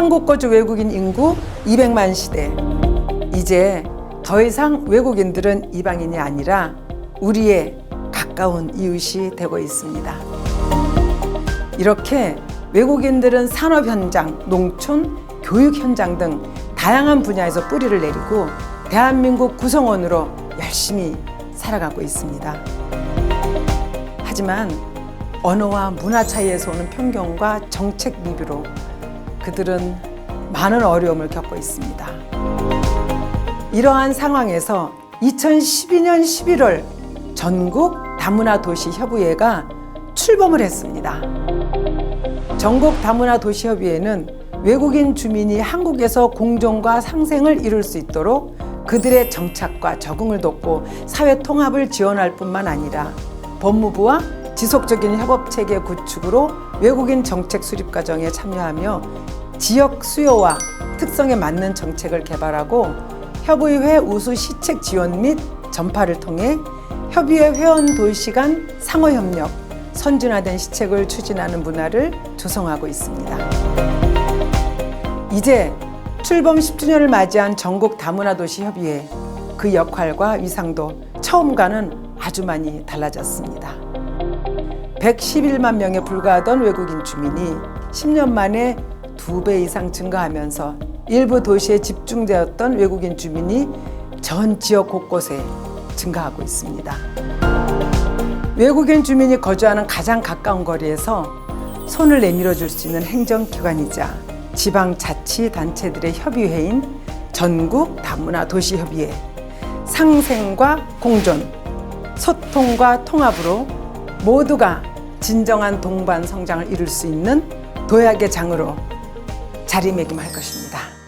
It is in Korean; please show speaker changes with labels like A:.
A: 한국 거주 외국인 인구 200만 시대. 이제 더 이상 외국인들은 이방인이 아니라 우리의 가까운 이웃이 되고 있습니다. 이렇게 외국인들은 산업 현장, 농촌, 교육 현장 등 다양한 분야에서 뿌리를 내리고 대한민국 구성원으로 열심히 살아가고 있습니다. 하지만 언어와 문화 차이에서 오는 편견과 정책 미비로 그들은 많은 어려움을 겪고 있습니다. 이러한 상황에서 2012년 11월 전국 다문화 도시 협의회가 출범을 했습니다. 전국 다문화 도시 협의회는 외국인 주민이 한국에서 공존과 상생을 이룰 수 있도록 그들의 정착과 적응을 돕고 사회 통합을 지원할 뿐만 아니라 법무부와 지속적인 협업 체계 구축으로 외국인 정책 수립 과정에 참여하며 지역 수요와 특성에 맞는 정책을 개발하고 협의회 우수 시책 지원 및 전파를 통해 협의회 회원 도시 간 상호 협력, 선진화된 시책을 추진하는 문화를 조성하고 있습니다. 이제 출범 10주년을 맞이한 전국 다문화 도시 협의회 그 역할과 위상도 처음과는 아주 많이 달라졌습니다. 111만 명에 불과하던 외국인 주민이 10년 만에 두 배 이상 증가하면서 일부 도시에 집중되었던 외국인 주민이 전 지역 곳곳에 증가하고 있습니다. 외국인 주민이 거주하는 가장 가까운 거리에서 손을 내밀어 줄 수 있는 행정기관이자 지방자치단체들의 협의회인 전국 다문화 도시협의회 상생과 공존, 소통과 통합으로 모두가 진정한 동반 성장을 이룰 수 있는 도약의 장으로 자리매김할 것입니다.